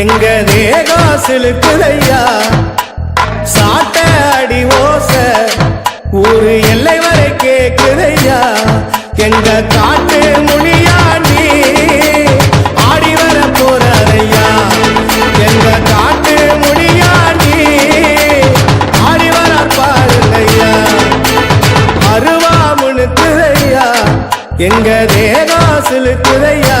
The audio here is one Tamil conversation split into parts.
எங்க தேகம் சிலுக்குதையா சாட்ட அடி ஓச ஒரு எல்லை வரை கேக்குதையா எங்க காட்டு மொழியா நீ? ஆடி வர போறாரையா எங்க காட்டு மொழியா நீ? ஆடி வர பாருங்கய்யா. அருவா முணுக்குதையா எங்க தேகம் சிலுக்குதையா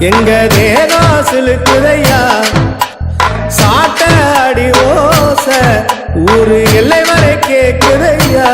எங்க தேகம் சிலுக்குதையா சாட்ட அடி ஓச ஊரு எல்லை வரை கேக்குதையா?